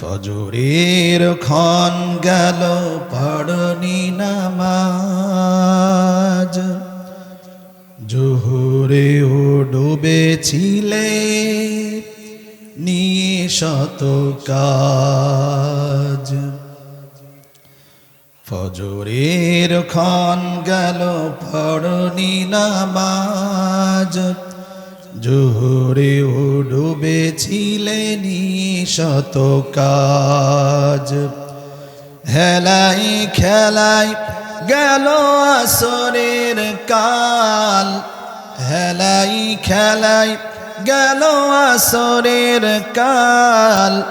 ফজরের ক্ষণ গেল, পড়নি নামাজ। জোহরে ও ডুবেছিলে নিয়ে শত কাজ। ফজরের ক্ষণ গেল, পড়নি নামাজ। জোহরে ও ডুবেছিলে শত কাজ। হেলাই খেলাই গেল আসরের কাল। হেলাই খেলাই গেল আসরের কাল।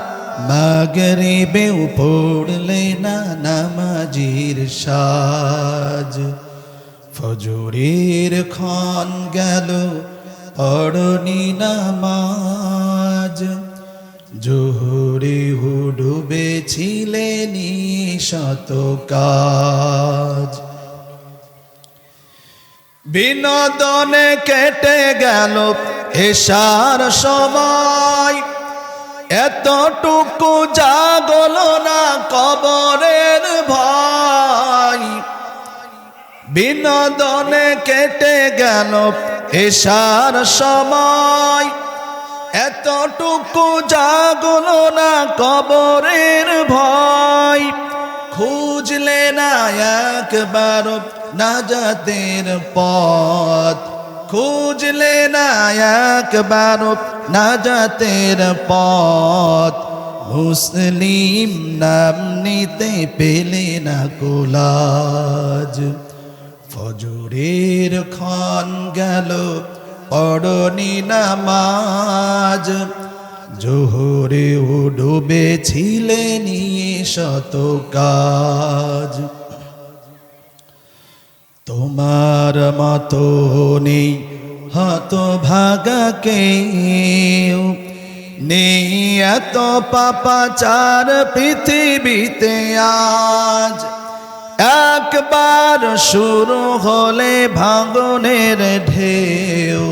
মাগরে বেউ পড়লে না নামাজির সাজ। ফজরের ক্ষণ গেল পড়নি নামাজ। জোহরে ডুবেছিলেন শত কাজ। বিনোদনে কেটে গেল এসার সময়। এতটুকু জাগল না কবরের ভয়। বিনোদনে কেটে গেল এসার সময়। এতটুকু জাগল না কবরের ভয়। খুঁজলে না একবার নাজাতের পথ। খুঁজলে না একবার নাজাতের পথ। মুসলিম নাম নিতে পেলে না কোলাজ। ফজরের ক্ষণ গেল, পড়নি নামাজ। জোহরে ও ডুবেছিলে নিয়ে শত কাজ। তোমার মতো নেই, হত ভাগা কেউ। নেই এত পাপাচার পৃথিবীতে আজ। একবার শুরু হলে ভাঙনের ঢেউ,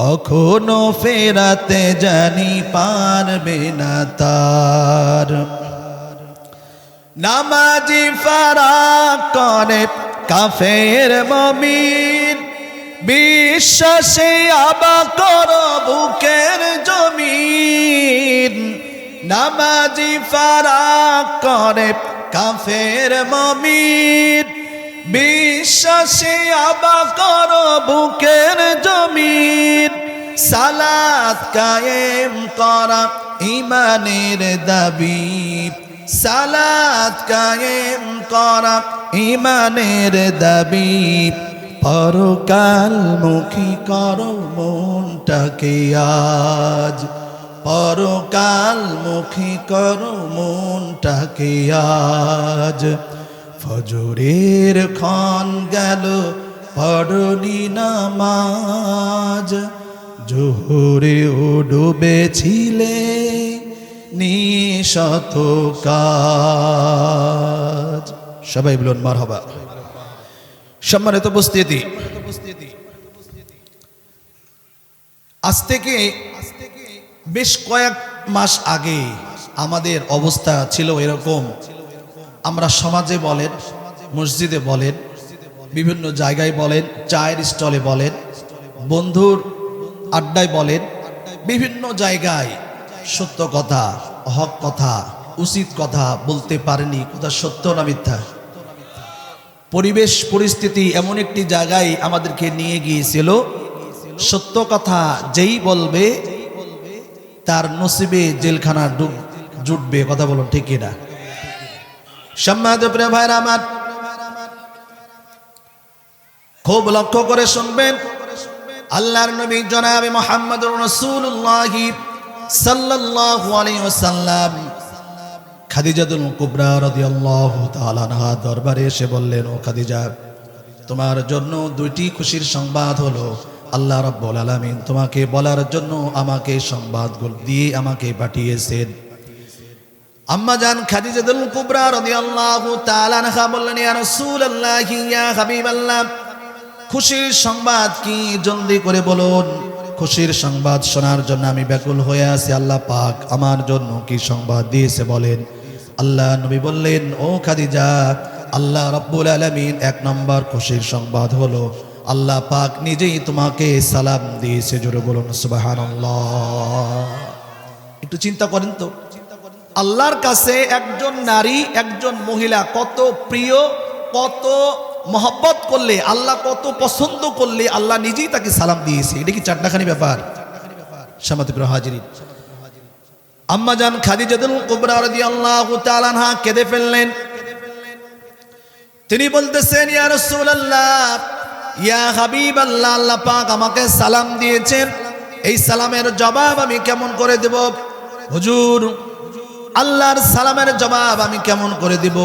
কখনো ফেরাতে জানি পারবে না তার। নামাজি ফারাক করে কাফের মমিন, বিশ্বাসে আবা কর বুকের জমিন। নামাজি ফারাক করে কাফের মমিন। বিশ্বাসে আবা কর বুকের জমিন। সালাত কায়েম করা ইমানের দাবি। সালাত কায়েম করা ইমানের দাবি। পরকাল মুখী করো মনটাকে আজ। পরকাল মুখী করো মনটাকে আজ? ফজরের ক্ষণ গেল, পড়নি নামাজ। জোহরে ও ডুবেছিলে নিশত কাজ। সবাই বলুন মার হবা সম্মানিত উপস্থিতি। আজ থেকে বেশ কয়েক মাস আগে আমাদের অবস্থা ছিল এরকম। আমরা সমাজে বলেন, মসজিদে বলেন, বিভিন্ন জায়গায় বলেন, চায়ের স্টলে বলেন, বন্ধুর আড্ডায় বলেন, বিভিন্ন জায়গায় সত্য কথা, হক কথা, উচিত কথা বলতে পারেনি। কথা সত্য না মিথ্যা? পরিবেশ, পরিস্থিতি এমন একটি জায়গায় আমাদেরকে নিয়ে গিয়েছিল। সত্য কথা যেই বলবে তার নসিবে জেলখানা জুটবে, কথা বলুন ঠিক কিনা সম্মানিত প্রিয় ভাইরা আমার, খুব লক্ষ্য করে শুনবেন, আল্লাহর নবী জনাবে মোহাম্মদ রসুল্লাহ সাল্লাল্লাহু আলাইহি ওয়াসাল্লাম খাদিজাতুল কুবরা রাদিয়াল্লাহু তাআলা আনহা দরবারে এসে বললেন, ও খাদিজা, তোমার জন্য দুইটি খুশির সংবাদ হলো আল্লাহ রাব্বুল আলামিন তোমাকে বলার জন্য আমাকে সংবাদগুলো দিয়ে আমাকে পাঠিয়েছেন। বললেন খুশির সংবাদ জলদি করে বলুন। খুশির সংবাদ শোনার জন্য আমি ব্যাকুল হয়ে আছি। আল্লাহ পাক আমার জন্য কি সংবাদ দিয়েছে বলেন। আল্লাহ নবী বললেন, ও খাদিজা, আল্লাহ রব্বুল আলমিন, এক নম্বর খুশির সংবাদ হলো আল্লাহ পাক নিজেই তোমাকে সালাম দিয়েছে, জোরে বলুন সুবাহান একটু চিন্তা করেন তো। আল্লাহর কাছে একজন নারী, একজন মহিলা কত প্রিয়, কত মহব্বত করলে, আল্লাহ কত পছন্দ করলে আল্লাহ নিজেই তাকে সালাম দিয়েছে। এটা কি চারটাখানি ব্যাপার? সামাতিপুর হাজিরি। আম্মা জান খাদিজাতুল কুবরা রাদিয়াল্লাহু তাআলা আনহা কেঁদে ফেললেন। তিনি বলতেছেন, ইয়া রাসূলুল্লাহ ইয়া হাবিব আল্লাহ আল্লাহ পাক আমাকে সালাম দিয়েছেন। এই সালামের জবাব আমি কেমন করে দেব? হুজুর, আল্লাহর সালামের জবাব আমি কেমন করে দিব?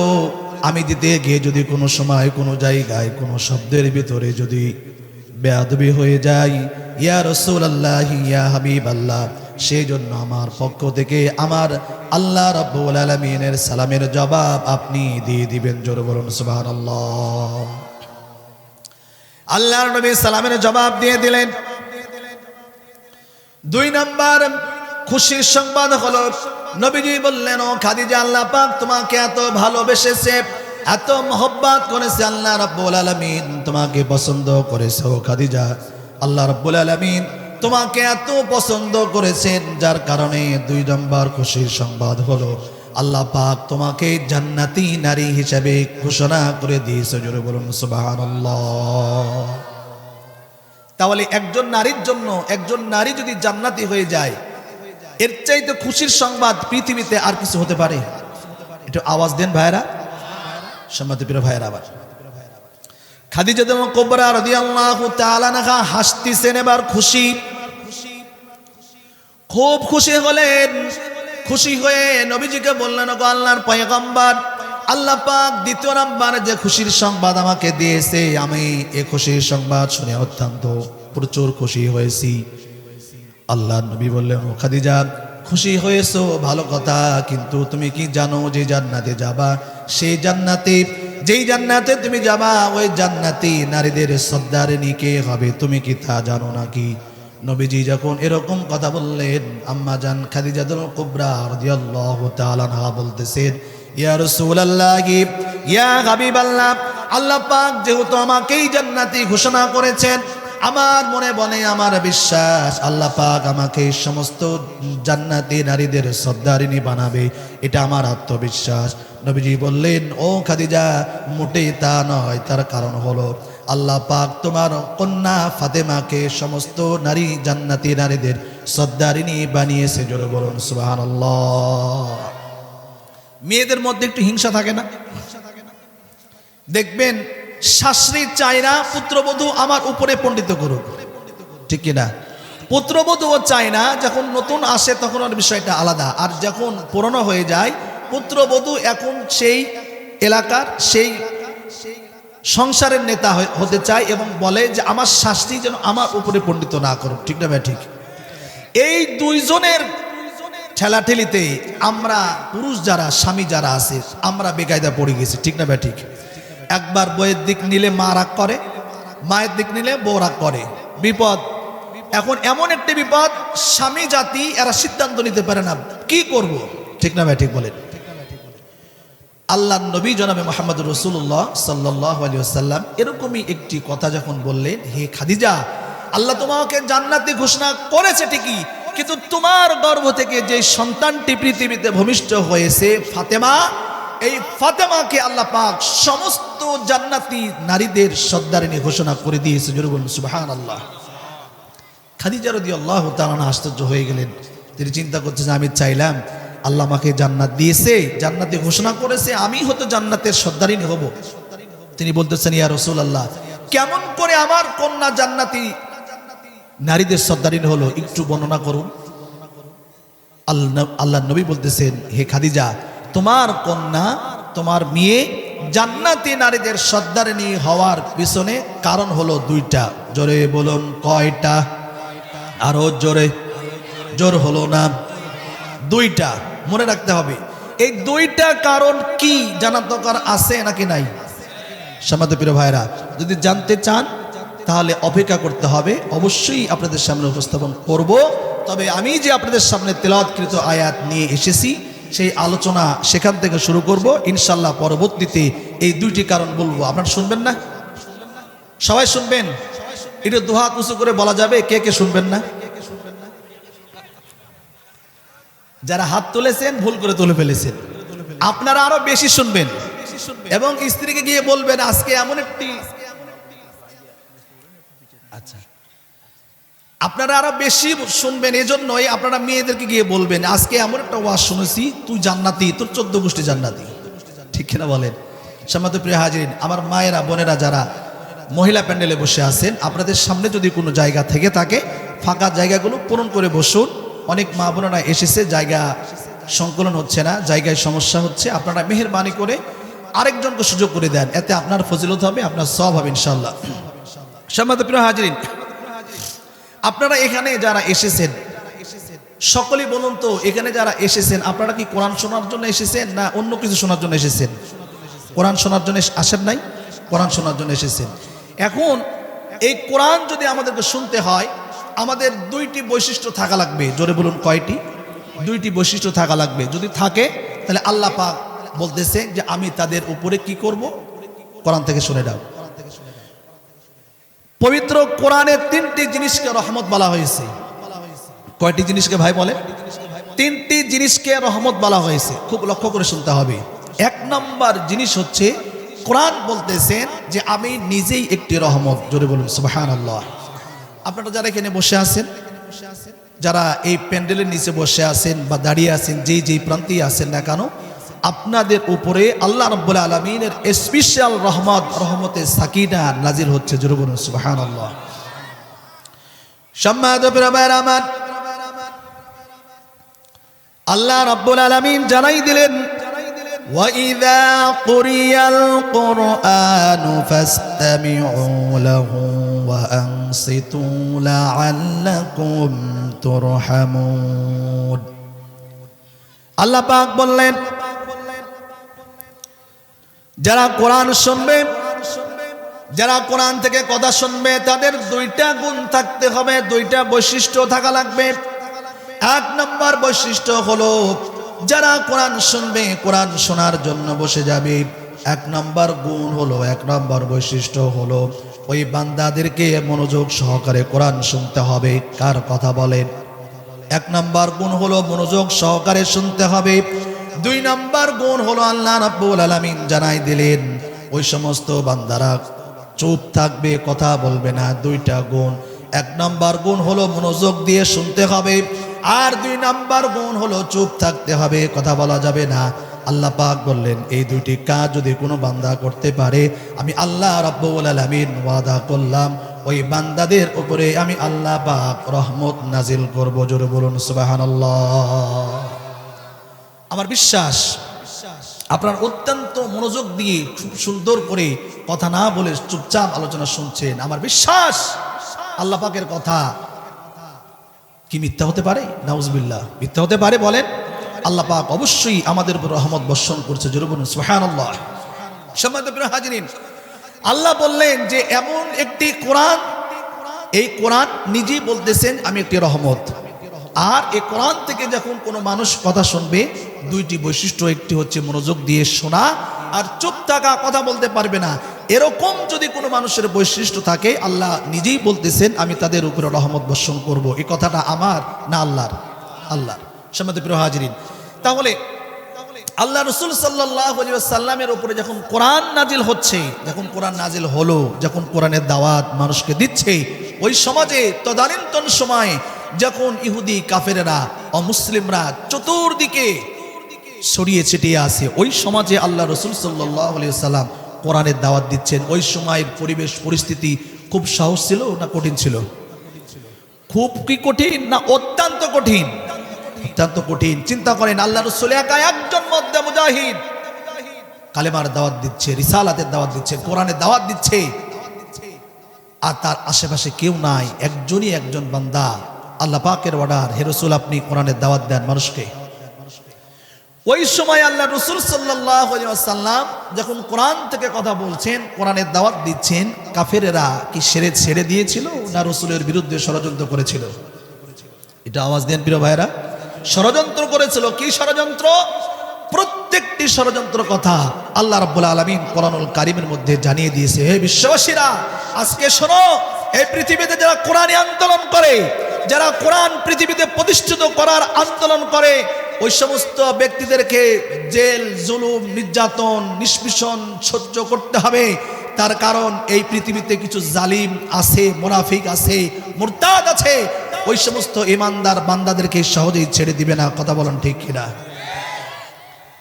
আমি দিতে গিয়ে যদি কোনো সময়, কোনো জায়গায়, কোনো শব্দের ভিতরে যদি বেয়াদবি হয়ে যায় ইয়া রসুল আল্লাহ ইয়া হাবিব আল্লাহ, সেই জন্য আমার পক্ষ থেকে আমার আল্লাহ রব্বুল আলমিনের সালামের জবাব আপনি দিয়ে দিবেন। জোর বলুন সুবাহ আল্লাহ আল্লাহর নবী সালামের জবাব দিয়ে দিলেন। দুই নাম্বার, খুশির সংবাদ হলো, নবীজি বললেন, ও খাদিজা, আল্লাহ পাক তোমাকে এত ভালোবেসেছে, এত মহব্বত করেছে, আল্লাহ রাব্বুল আলামিন তোমাকে পছন্দ করেছে, ও খাদিজা। আল্লাহ রাব্বুল আলামিন তোমাকে এত পছন্দ করেছেন, যার কারণে দুই নম্বর খুশির সংবাদ হলো আল্লাহ পাক তোমাকে জান্নাতি নারী হিসেবে ঘোষণা করে দিয়েছে, জোরে বলুন, সুবহানাল্লাহ। তাহলে একজন নারীর জন্য, একজন নারী যদি জান্নাতি হয়ে যায়, এর চাইতে খুশির সংবাদ পৃথিবীতে আর কিছু হতে পারে? একটু আওয়াজ দেন ভাইরা সম্মতি প্রিয় ভাইরা আবার খাদিজা দেব কোবরা খুশি। খুব খুশি হলেন। খুশি হয়ে নবীজিকে বললেন গো আল্লাহর পয়গম্বর, আল্লাহ পাক দ্বিতীয় নাম্বার যে খুশির সংবাদ আমাকে দিয়েছে, আমি এ খুশির সংবাদ শুনে অত্যন্ত প্রচুর খুশি হয়েছি। আল্লাহ নবী বললেন, ও খাদিজা, খুশি হয়েছো, ভালো কথা, কিন্তু তুমি কি জানো যে জান্নাতে যাবা? সেই জান্নাতে, যেই জান্নাতে তুমি যাবা, ওই জান্নাতি নারীদের সর্দারিনী কে হবে? তুমি কি তা জানো নাকি? নবীজি যখন এরকম কথা বললেন, আম্মা জান খাদিজাতুল কুবরা রাদিয়াল্লাহু তাআলা বলতেছেন, ইয়া রাসূলুল্লাহ, ইয়া হাবিবাল্লাহ, আল্লাহ পাক যেহেতু আমাকেই জান্নাতি ঘোষণা করেছেন, আমার মনে বলে আমার বিশ্বাস, আল্লাহ পাক আমাকে সমস্ত জান্নাতি নারীদের সর্দারিনী বানাবে, এটা আমার আত্মবিশ্বাস। নবীজি বললেন, ও খাদিজা, মোটেই তা নয়, তার কারণ হলো আল্লাহ পাক তোমার কন্যা ফাতেমাকে সমস্ত নারী, জান্নাতি নারীদের সর্দারিনী বানিয়েছে, জোরে বলুন সুবাহ মেয়েদের মধ্যে একটু হিংসা থাকে না? দেখবেন শাস্ত্রী চায় না পুত্রবধূ আমার উপরে পণ্ডিত করুক। ঠিক কিনা পুত্রবধূও চায় না, যখন নতুন আসে তখন ওর বিষয়টা আলাদা। আর যখন পুরনো হয়ে যায়, পুত্রবধূ এখন সেই এলাকার, সেই সংসারের নেতা হতে চায় এবং বলে যে আমার শাস্তি যেন আমার উপরে পণ্ডিত না করুক। ঠিক না ভাই? ঠিক। এই দুইজনের ঠেলাঠেলিতে আমরা পুরুষ যারা, স্বামী যারা আছে, আমরা বেকায়দা পড়ে গেছি। ঠিক না ভাই? ঠিক। একবার বইয়ের দিক নিলে মা রাগ করে, মায়ের দিক নিলে বউ রাগ করে। বিপদ। এখন এমন একটি বিপদ, স্বামী জাতি এরা সিদ্ধান্ত নিতে পারে না। কি করব? ঠিক না ভাই? ঠিক বলেন। আল্লাহ নবী জনাবে মোহাম্মদ রসুল্লাহ সাল্লাহ আলী আসাল্লাম এরকমই একটি কথা যখন বললেন, হে খাদিজা, আল্লাহ তোমাকে জান্নাতি ঘোষণা করেছে ঠিকই, কিন্তু তোমার গর্ভ থেকে যে সন্তানটি পৃথিবীতে ভূমিষ্ঠ হয়েছে, ফাতেমা, এই ফাতেমাকে আল্লাহ পাক সমস্ত জান্নাতি নারীদের সর্দারিনী ঘোষণা করে দিয়েছে, জোরে বলুন সুবাহান আল্লাহ খাদিজা রদি আল্লাহ তালানা আশ্চর্য হয়ে গেলেন। তিনি চিন্তা করছেন আমি চাইলাম আল্লাহ আমাকে জান্নাত দিয়েছে, জান্নাতে ঘোষণা করেছে, আমি হয়তো জান্নাতের সর্দারিনী হব। তিনি বলতেছেন, ইয়া রসুল আল্লাহ কেমন করে আমার কন্যা জান্নাতি নারীদের সর্দারিনী হলো? একটু বর্ণনা করুন। আল্লাহ আল্লাহ নবী বলতেছেন, হে খাদিজা, তোমার কন্যা, তোমার মেয়ে জান্নাতি নারীদের সর্দারিনী হওয়ার পিছনে কারণ হলো দুইটা। জোরে বলুন, কয়টা? আরও জোরে, জোর হলো না? দুইটা। মনে রাখতে হবে। এই দুইটা কারণ কি জানার দরকার আছে নাকি নাই? সমাজ প্রিয় ভাইরা যদি জানতে চান, তাহলে অপেক্ষা করতে হবে। অবশ্যই আপনাদের সামনে উপস্থাপন করব। তবে আমি যে আপনাদের সামনে তেলাওয়াতকৃত আয়াত নিয়ে এসেছি, সেই আলোচনা সেখান থেকে শুরু করব। ইনশাল্লাহ পরবর্তীতে এই দুইটি কারণ বলব। আপনারা শুনবেন না? সবাই শুনবেন? একটু দুহাত উঁচু করে বলা যাবে, কে কে শুনবেন না? যারা হাত তুলেছেন, ভুল করে তুলে ফেলেছেন। আপনারা আরও বেশি শুনবেন। এবং স্ত্রীকে গিয়ে বলবেন, আজকে এমন একটি আচ্ছা। আপনারা আরও বেশি শুনবেন, এজন্যই আপনারা মেয়েদেরকে গিয়ে বলবেন, আজকে এমন একটা ওয়াজ শুনেছি, তুই জান্নাতি, তোর চোদ্দ গোষ্ঠী জান্নাতি। ঠিক কিনা বলেন? সম্মানিত প্রিয় হাজিরিন, আমার মায়েরা, বোনেরা যারা মহিলা প্যান্ডেলে বসে আছেন, আপনাদের সামনে যদি কোনো জায়গা থেকে থাকে, ফাঁকা জায়গাগুলো পূরণ করে বসুন। অনেক মা বোনেরা এসেছে, জায়গা সংকলন হচ্ছে না, জায়গায় সমস্যা হচ্ছে। আপনারা মেহরবানি করে আরেকজনকে সুযোগ করে দেন, এতে আপনার ফজিলত হবে, আপনার সব হবে ইনশাল্লাহ সম্মানিত প্রিয় হাজিরিন, আপনারা এখানে যারা এসেছেন, সকলেই বলুন তো, এখানে যারা এসেছেন, আপনারা কি কোরআন শোনার জন্য এসেছেন না অন্য কিছু শোনার জন্য এসেছেন? কোরআন শোনার জন্য আসেন নাই? কোরআন শোনার জন্য এসেছেন। এখন এই কোরআন যদি আমাদেরকে শুনতে হয় আমাদের দুইটি বৈশিষ্ট্য থাকা লাগবে। জোরে বলুন, কয়টি? দুইটি বৈশিষ্ট্য থাকা লাগবে। যদি থাকে, তাহলে আল্লাহ পাক বলতেছে যে আমি তাদের উপরে কি করব? কোরআন থেকে শুনে দাও পবিত্র কোরআনের তিনটি জিনিসকে রহমত বলা হয়েছে। কয়টি জিনিসকে ভাই বলে? তিনটি জিনিসকে রহমত বলা হয়েছে। খুব লক্ষ্য করে শুনতে হবে। এক নম্বর জিনিস হচ্ছে, কোরআন বলতেছেন যে আমি নিজেই একটি রহমত। জোরে বলুন সুবাহান আল্লাহ আপনারা যারা এখানে বসে আছেন, যারা এই প্যান্ডেলের নিচে বসে আছেন বা দাঁড়িয়ে আছেন, যেই যেই প্রান্তেই আছেন না কেন, আপনাদের উপরে আল্লাহ রব্বুল আলমিনের স্পেশাল রহমত, রহমতে সাকিনা নাজিল হচ্ছে আল্লাহ রব্বুল আলমিন জানাই দিলেন وَإِذَا قُرِئَ الْقُرْآنُ فَاسْتَمِعُوا لَهُ وَأَنصِتُوا لَعَلَّكُمْ تُرْحَمُونَ আল্লাহ পাক বললেন যারা কোরআন শুনবে যারা কোরআন থেকে কথা শুনবে তাদের দুইটা গুণ থাকতে হবে দুইটা বৈশিষ্ট্য থাকা লাগবে এক নম্বর বৈশিষ্ট্য হলো যারা কোরআন শুনবে, কোরআন শোনার জন্য বসে যাবে। এক নম্বর গুণ হলো, এক নম্বর বৈশিষ্ট্য হলো, ওই বান্দাদেরকে মনোযোগ সহকারে কোরআন শুনতে হবে। কার কথা বলেন এক নম্বর গুণ হলো, মনোযোগ সহকারে শুনতে হবে। দুই নম্বর গুণ হলো, আল্লাহ রাব্বুল আলামিন জানাই দিলেন, ওই সমস্ত বান্দারা চুপ থাকবে, কথা বলবে না। দুইটা গুণ। এক নম্বর গুণ হলো, মনোযোগ দিয়ে শুনতে হবে। আর দুই নাম্বার গুণ হলো চুপ থাকতে হবে, কথা বলা যাবে না। আল্লাহ পাক বললেন, এই দুইটি কাজ যদি কোনো বান্দা করতে পারে, আমি আল্লাহ রাব্বুল আলামিন ওয়াদা করলাম। ওই বান্দাদের উপরে আমি আল্লাহ পাক রহমত নাজিল করব। জোরে বলুন, সুবহানাল্লাহ। আমার বিশ্বাস, আপনার অত্যন্ত মনোযোগ দিয়ে খুব সুন্দর করে কথা না বলে চুপচাপ আলোচনা শুনছেন। আমার বিশ্বাস, আল্লাহ পাকের কথা কি মিথ্যা হতে পারে? নাউজবিল্লাহ। মিথ্যা হতে পারে বলেন? আল্লাহ পাক অবশ্যই আমাদের উপর রহমত বর্ষণ করছে। জোরে বলুন, সুবহানাল্লাহ। সম্মানিত প্রিয় আল্লাহ বললেন যে এমন একটি কোরআন, এই কোরআন নিজেই বলতেছেন, আমি একটি রহমত। আর এই কোরআন থেকে যখন কোনো মানুষ কথা শুনবে, দুইটি বৈশিষ্ট্য, একটি হচ্ছে মনোযোগ দিয়ে শোনা, আর চুপ থাকা কথা বলতে পারবে না। এরকম যদি কোনো মানুষের বৈশিষ্ট্য থাকে, আল্লাহ নিজেই বলতেছেন, আমি তাদের উপরে রহমত বর্ষণ করব। এই কথাটা আমার না আল্লাহর? আল্লাহর। সম্মতি প্রিয় হাজিরিন, তাহলে আল্লাহ রসুল সাল্লাহ সাল্লামের উপরে যখন কোরআন নাজিল হচ্ছে, যখন কোরআন নাজিল হলো, যখন কোরআনের দাওয়াত মানুষকে দিচ্ছে, ওই সমাজে তদানীন্তন সময় যখন ইহুদি কাফেরেরা, অমুসলিমরা চতুর্দিকে ছড়িয়ে ছিটিয়ে আছে, ওই সমাজে আল্লাহ রসুল সাল্লাহ সাল্লাম কোরআনের দাওয়াত দিচ্ছেন। ওই সময়ের পরিবেশ, পরিস্থিতি খুব সহজ ছিল না কঠিন ছিল? খুব কি কঠিন না অত্যন্ত কঠিন? অত্যন্ত কঠিন। চিন্তা করেন, আল্লাহ রসুল একা একজন মধ্যে মুজাহিদ। কালেমার দাওয়াত দিচ্ছে, রিসালাতের দাওয়াত দিচ্ছে, কোরআনের দাওয়াত দিচ্ছে। আর তার আশেপাশে কেউ নাই, একজনই একজন বান্দা। আল্লাহ পাকের অর্ডার হেরসুল আপনি কোরআনের দাওয়াত দেন মানুষকে। ওই সময় আল্লাহ রসুল সাল্লাম যখন কোরআন থেকে কথা বলছেন, কোরআনের দাওয়াত দিচ্ছেন, কাফেরেরা কি সেরে ছেড়ে দিয়েছিল না রসুলের বিরুদ্ধে ষড়যন্ত্র করেছিল? এটা আওয়াজ দেন প্রিয় ভাইরা ষড়যন্ত্র করেছিল কি ষড়যন্ত্র? প্রত্যেকটি ষড়যন্ত্র কথা আল্লাহ রাব্বুল আলামিন কোরআনুল কারিমের মধ্যে জানিয়ে দিয়েছে, হে বিশ্ববাসীরা, আজকে শোনো এই পৃথিবীতে যারা কোরআনী আন্দোলন করে, যারা কোরআন পৃথিবীতে প্রতিষ্ঠিত করার আন্দোলন করে ওই সমস্ত ব্যক্তিদেরকে জেল, জুলুম, নির্যাতন, নিষ্পিষণ সহ্য করতে হবে। তার কারণ এই পৃথিবীতে কিছু জালিম আছে, মোনাফিক আছে, মুরতাদ আছে। ওই সমস্ত ইমানদার বান্দাদেরকে সহজেই ছেড়ে দিবে না। কথা বলেন ঠিক কিনা?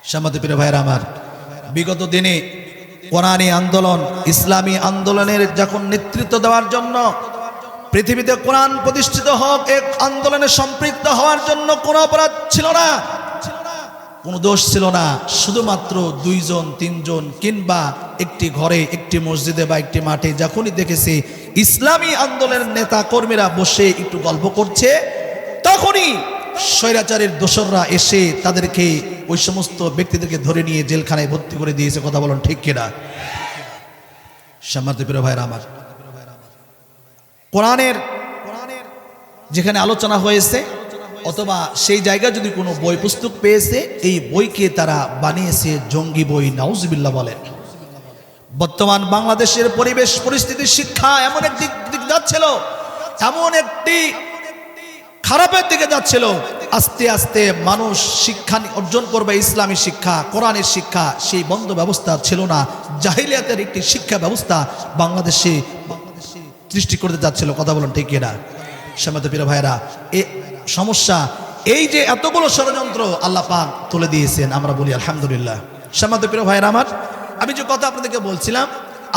সামাদ প্রিয় ভাইয়ের আমার, বিগত দিনে কোরআনী আন্দোলন, ইসলামী আন্দোলনের যখন নেতৃত্ব দেওয়ার জন্য পৃথিবীতে কোরআন প্রতিষ্ঠিত হোক, এক আন্দোলনে সম্পৃক্ত হওয়ার জন্য কোনো অপরাধ ছিল না। কোনো দোষ ছিল না। শুধুমাত্র দুইজন, তিনজন কিংবা একটি ঘরে, একটি মসজিদে বা একটি মাঠে যখনই দেখেছে ইসলামী আন্দোলনের নেতা কর্মীরা বসে একটু গল্প করছে, তখনই স্বৈরাচারের দোসররা এসে তাদেরকে ওই সমস্ত ব্যক্তিদেরকে ধরে নিয়ে জেলখানায় ভর্তি করে দিয়েছে। কথা বলেন ঠিক কিনা? সম্মানিত প্রিয় ভাইরা আমার কোরআনের যেখানে আলোচনা হয়েছে, অথবা সেই জায়গায় যদি কোনো বই পুস্তক পেয়েছে, এই বইকে তারা বানিয়েছে জঙ্গি বই নাউজবিল্লা বলেন বর্তমান বাংলাদেশের পরিবেশ, পরিস্থিতি, শিক্ষা এমন এক দিক দিক যাচ্ছিল এমন একটি খারাপের দিকে যাচ্ছিল। আস্তে আস্তে মানুষ শিক্ষা অর্জন করবে, ইসলামী শিক্ষা, কোরআনের শিক্ষা, সেই বন্ধ ব্যবস্থা ছিল না। জাহিলিয়াতের একটি শিক্ষা ব্যবস্থা বাংলাদেশে সৃষ্টি করতে যাচ্ছিল, কথা বলেন ঠিক কিনা? শ্যামাত প্রিয় ভাইরা এ সমস্যা, এই যে এতগুলো ষড়যন্ত্র আল্লাহ পাক তুলে দিয়েছেন, আমরা বলি আলহামদুলিল্লাহ। শ্যামাত প্রিয় ভাইরা আমার, আমি যে কথা আপনাদেরকে বলছিলাম,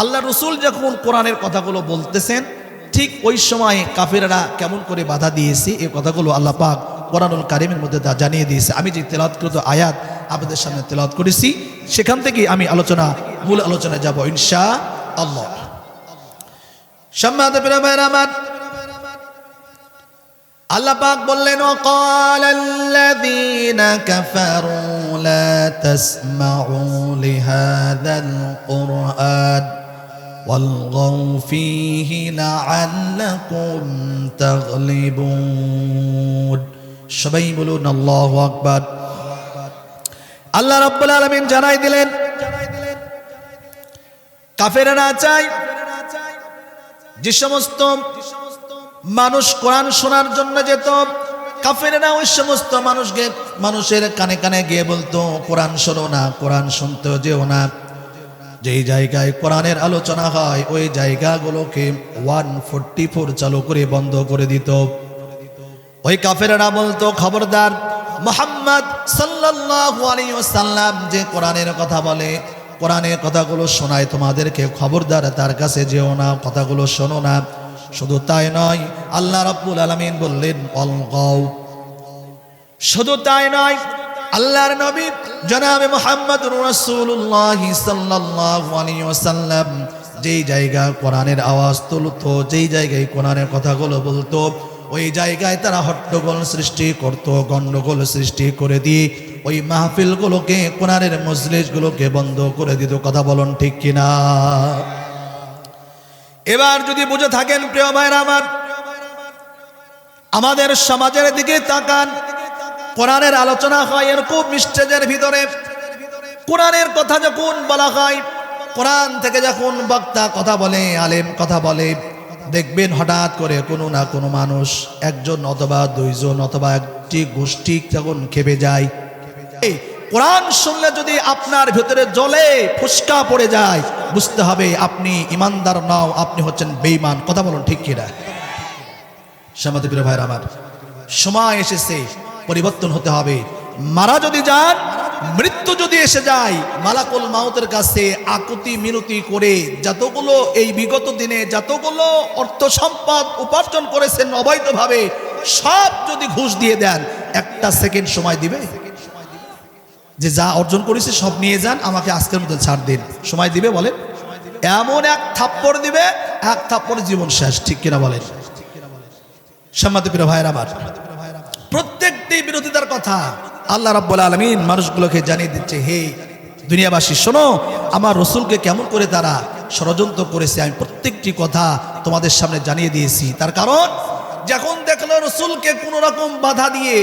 আল্লাহ রসুল যখন কোরআনের কথাগুলো বলতেছেন, ঠিক ওই সময় কাফেরা কেমন করে বাধা দিয়েছে, এই কথাগুলো আল্লাহ পাক কোরআনুল কারিমের মধ্যে তা জানিয়ে দিয়েছে। আমি যে তেলাৎকৃত আয়াত আপনাদের সামনে তেলাওয়াত করেছি, সেখান থেকে আমি আলোচনা, মূল আলোচনায় যাব ইনশা আল্লাহ সম্মানিত প্রিয় ভাইরা আমার আল্লাহ পাক বললেন وقال الذين كفروا لا تسمعوا لهذا القرآن والغوا فيه لعلكم تغلبون সবাই বলুন আল্লাহু আকবার আল্লাহ রাব্বুল আলামিন জানাই দিলেন কাফেররা চায় যে সমস্ত মানুষ কোরআন শোনার জন্য যেত, কাফেরেরা ওই সমস্ত মানুষকে, মানুষের কানে কানে গিয়ে বলতো, কোরআন শোনো না, কোরআন শুনতেও যেও না। যেই জায়গায় কোরআনের আলোচনা হয়, ওই জায়গাগুলোকে ওয়ান ফোরটি ফোর চালু করে বন্ধ করে দিত। ওই কাফেরেরা বলতো, খবরদার মোহাম্মদ সাল্লাল্লাহু আলাইহি ওয়াসাল্লাম যে কোরআনের কথা বলে কোরআনের কথাগুলো শোনায়, তোমাদেরকে খবরদার তার কাছে যেও না, কথাগুলো শোনো না। শুধু তাই নয়, আল্লাহ রাব্বুল আলামিন বললেন অলগাও শুধু তাই নয়, আল্লাহর নবী জনাবে মোহাম্মদ আলাইহি ওয়াসাল্লাম যেই জায়গা কোরআনের আওয়াজ তুলতো, যেই জায়গায় কোরআনের কথাগুলো বলতো, ওই জায়গায় তারা হট্টগোল সৃষ্টি করত গন্ডগোল সৃষ্টি করে দিয়ে ওই মাহফিলগুলোকে, কোরআনের মজলিসগুলোকে বন্ধ করে দিত, কথা বলুন ঠিক কিনা? এবার যদি বুঝে থাকেন, প্রিয় ভাইরা আমার, আমাদের সমাজের দিকে তাকান, কোরআনের আলোচনা হয় এরকম স্টেজের ভিতরে। কোরআনের কথা যখন বলা হয়, কোরআন থেকে যখন বক্তা কথা বলে, আলেম কথা বলে, দেখবেন হঠাৎ করে কোনো না কোনো মানুষ একজন অথবা দুইজন অথবা একটি গোষ্ঠী যখন খেপে যায় কোরআন শুনলে যদি আপনার ভেতরে জলে ফুসকা পড়ে যায়, বুঝতে হবে আপনি ইমানদার নাও, আপনি হচ্ছেন বেঈমান। কথা বলুন ঠিক কিনা সমাধি প্রিয় ভাইয়ের আমার, সময় এসেছে, পরিবর্তন হতে হবে। মারা যদি যান, মৃত্যু যদি এসে যায়, মালাকুল মাউতের কাছে আকুতি মিনতি করে যতগুলো এই বিগত দিনে যতগুলো অর্থ সম্পদ উপার্জন করেছেন অবৈধভাবে, সব যদি ঘুষ দিয়ে দেন, একটা সেকেন্ড সময় দিবে? যে যা অর্জন করেছে সব নিয়ে যান, আমাকে আজকের মধ্যে ছাড় দিন। সময় দিবে বলেন? এমন এক থাপ্পড় দিবে, এক থাপ্পড় জীবন শেষ, ঠিক কিনা বলেন? সম্মানিত প্রিয় ভাইয়ের আমার, প্রত্যেকটি বিরোধিতার কথা আল্লাহ রাব্বুল আলমিন মানুষগুলোকে জানিয়ে দিচ্ছে, হে দুনিয়াবাসী, শোনো, আমার রসুলকে কেমন করে তারা ষড়যন্ত্র করেছে, আমি প্রত্যেকটি কথা তোমাদের সামনে জানিয়ে দিয়েছি। তার কারণ, যখন দেখল রসুলকে কোনো রকম বাধা দিয়ে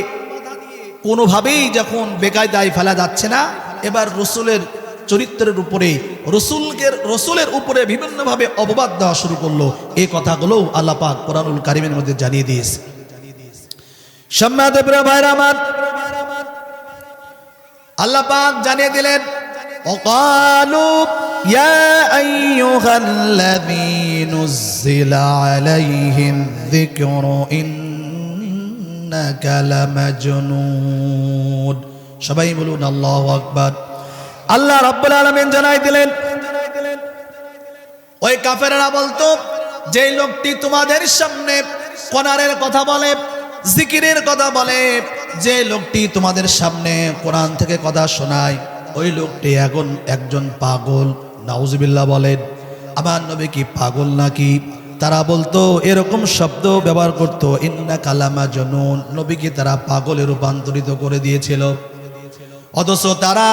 কোনোভাবেই যখন বেকায়দায় ফেলা যাচ্ছে না এবার রসুলের চরিত্রের উপরে রসুলকে রসুলের উপরে বিভিন্নভাবে অপবাদ দেওয়া শুরু করলো এই কথাগুলো আল্লাহ পাক কোরআনুল কারিমের মধ্যে জানিয়ে দিয়েছে সম্মাদেবরা ভাইরা আমার আল্লাহ পাক জানিয়ে দিলেন وقالوا يا أيها الذي نزل عليه الذكر সবাই বলুন, আল্লাহ আকবর। আল্লাহ রব্বুল আলামিন জানাই দিলেন, ওই কাফেরা বলতো যে লোকটি তোমাদের সামনে কোনারের কথা বলে, জিকিরের কথা বলে, যে লোকটি তোমাদের সামনে কোরআন থেকে কথা শোনায়, ওই লোকটি এখন একজন পাগল। নাউজবিল্লা বলেন, আমার নবী কি পাগল নাকি? তারা বলতো, এরকম শব্দ ব্যবহার করতো। ইন্না কালামা জনুন। নবীকে তারা পাগলে রূপান্তরিত করে দিয়েছিল। অথচ তারা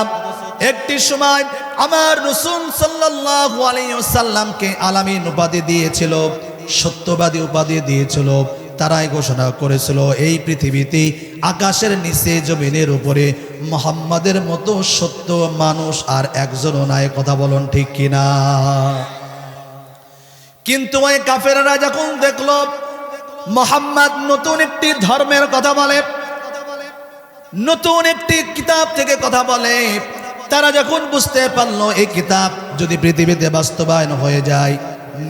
একটি সময় আমার রসুল সাল্লাল্লাহু আলাইহি আলামিন উপাধি দিয়েছিল, সত্যবাদী উপাধি দিয়েছিল। তারাই ঘোষণা করেছিল, এই পৃথিবীতে আকাশের নিচে, জমিনের উপরে মোহাম্মদের মতো সত্য মানুষ আর একজনও নাই। কথা বলুন ঠিক কিনা? কিন্তু ওই কাফেররা যখন দেখল মোহাম্মদ নতুন একটি ধর্মের কথা বলে, নতুন একটি কিতাব থেকে কথা বলে, তারা যখন বুঝতে পারল এই কিতাব যদি পৃথিবীতে বাস্তবায়ন হয়ে যায়,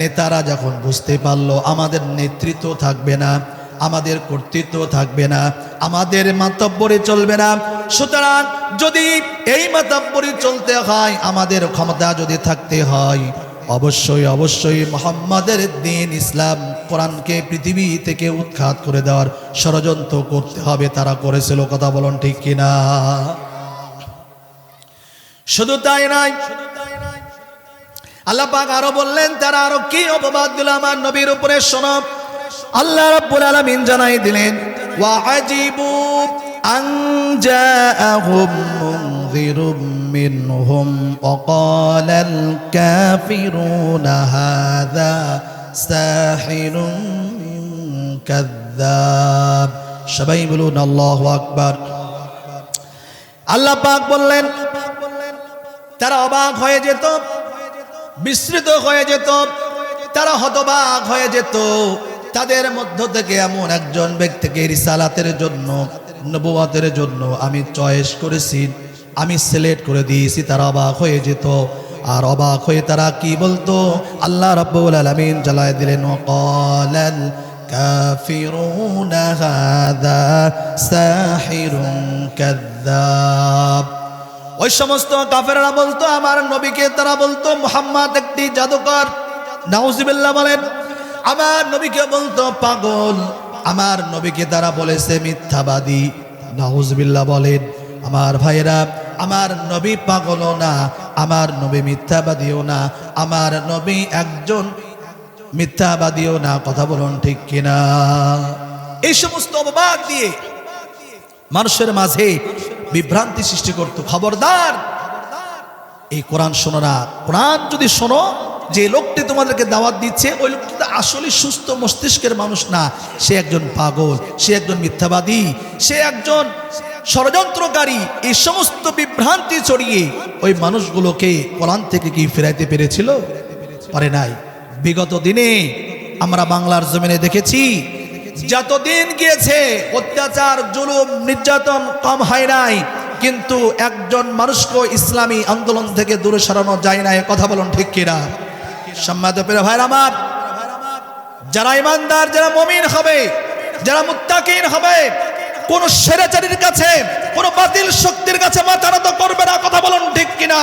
নেতারা যখন বুঝতে পারল আমাদের নেতৃত্ব থাকবে না, আমাদের কর্তৃত্ব থাকবে না, আমাদের মাতব্বরে চলবে না, সুতরাং যদি এই মাতব্বরে চলতে হয়, আমাদের ক্ষমতা যদি থাকতে হয় অবশ্যই অবশ্যই মোহাম্মদের দিন ইসলাম কোরআনকে পৃথিবী থেকে উৎখাত করে দেওয়ার ষড়যন্ত্র করতে হবে, তারা করেছিল, কথা বলুন ঠিক কিনা? শুধু তাই নাই আল্লাহ পাক আরও বললেন, তারা আরও কি অপবাদ দিল আমার নবীর উপরে, শোনো। আল্লাহ রাব্বুল আলামিন জানাই দিলেন, ওয়া আজিবু আন জাআহুম মুনযিরুম মিনহুম ওয়া ক্বালাল কাফিরুনা হাযা সাহিরুন সবাই বলুন, আল্লাহু আকবার। আল্লাহ পাক বললেন, তারা অবাক হয়ে যেত বিস্মৃত হয়ে যেত, তারা হতবাক হয়ে যেত। তাদের মধ্য থেকে এমন একজন ব্যক্তিকে রিসালাতের জন্য নবুয়াতের জন্য আমি চয়েস করেছি। আমি সিলেক্ট করে দিয়েছি, তারা অবাক হয়ে যেত। আর অবাক হয়ে তারা কি বলতো? আল্লাহ রাব্বুল আলামিন জ্বালায় দিলেন ওই সমস্ত কাফেররা বলতো, আমার নবীকে তারা বলতো, মোহাম্মদ একটি জাদুকর। নাউজিবিল্লাহ বলেন, আমার নবীকে বলতো, পাগল। আমার নবীকে তারা বলেছে, মিথ্যাবাদী। নাউজবিল্লাহ বলেন আমার ভাইরা আমার নবী পাগলও না, আমার নবী মিথ্যাবাদীও না, আমার নবী একজন মিথ্যাবাদীও না, কথা বলুন ঠিক কিনা? এই সমস্ত অপবাদ দিয়ে মানুষের মাঝে বিভ্রান্তি সৃষ্টি করত। খবরদার! এই কোরআন শোনো না। কোরআন যদি শোনো, যে লোকটি তোমাদেরকে দাওয়াত দিচ্ছে, ওই লোকটি তো আসলে সুস্থ মস্তিষ্কের মানুষ না। সে একজন পাগল, সে একজন মিথ্যাবাদী, সে একজন ষড়যন্ত্রকারী, এই সমস্ত বিভ্রান্তি ছড়িয়ে ওই মানুষগুলোকে কোরআন থেকে কি ফেরাইতে পেরেছিল? পারে নাই। বিগত দিনে আমরা বাংলার জমিনে দেখেছি, যতদিন গিয়েছে অত্যাচার, জুলুম, নির্যাতন কম হয় নাই, কিন্তু একজন মানুষকে ইসলামী আন্দোলন থেকে দূরে সরানো যায় না কথা বলুন ঠিক কিনা? সম্মানিত আমার, যারা ইমানদার, যারা মমিন হবে, যারা মুত্তাকিন হবে কোন সেরাচারির কাছে, কোন বাতিল শক্তির কাছে মাথা নত করবে না। কথা বলুন ঠিক কিনা?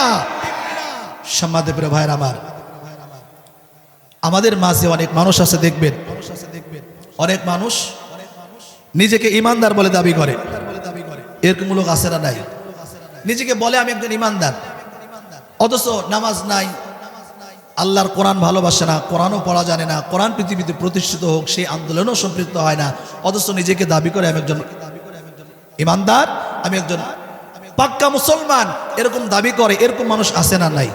প্রিয় ভাইর আমার, আমাদের মাঝে অনেক মানুষ আছে, দেখবেন। অনেক মানুষ নিজেকে ইমানদার বলে দাবি করে। এরকম লোক আছে না নাই? নিজেকে বলে, আমি একজন ইমানদার। অথচ নামাজ নাই। আল্লাহর কোরআন ভালোবাসে না, কোরআনও পড়া জানে না। কোরআন পৃথিবীতে প্রতিষ্ঠিত হোক, সেই আন্দোলনও সম্পৃক্ত হয় না। অথচ নিজেকে দাবি করে, আমি একজন ইমানদার আমি একজন পাক্কা মুসলমান এরকম দাবি করে এরকম মানুষ আছে না নাই?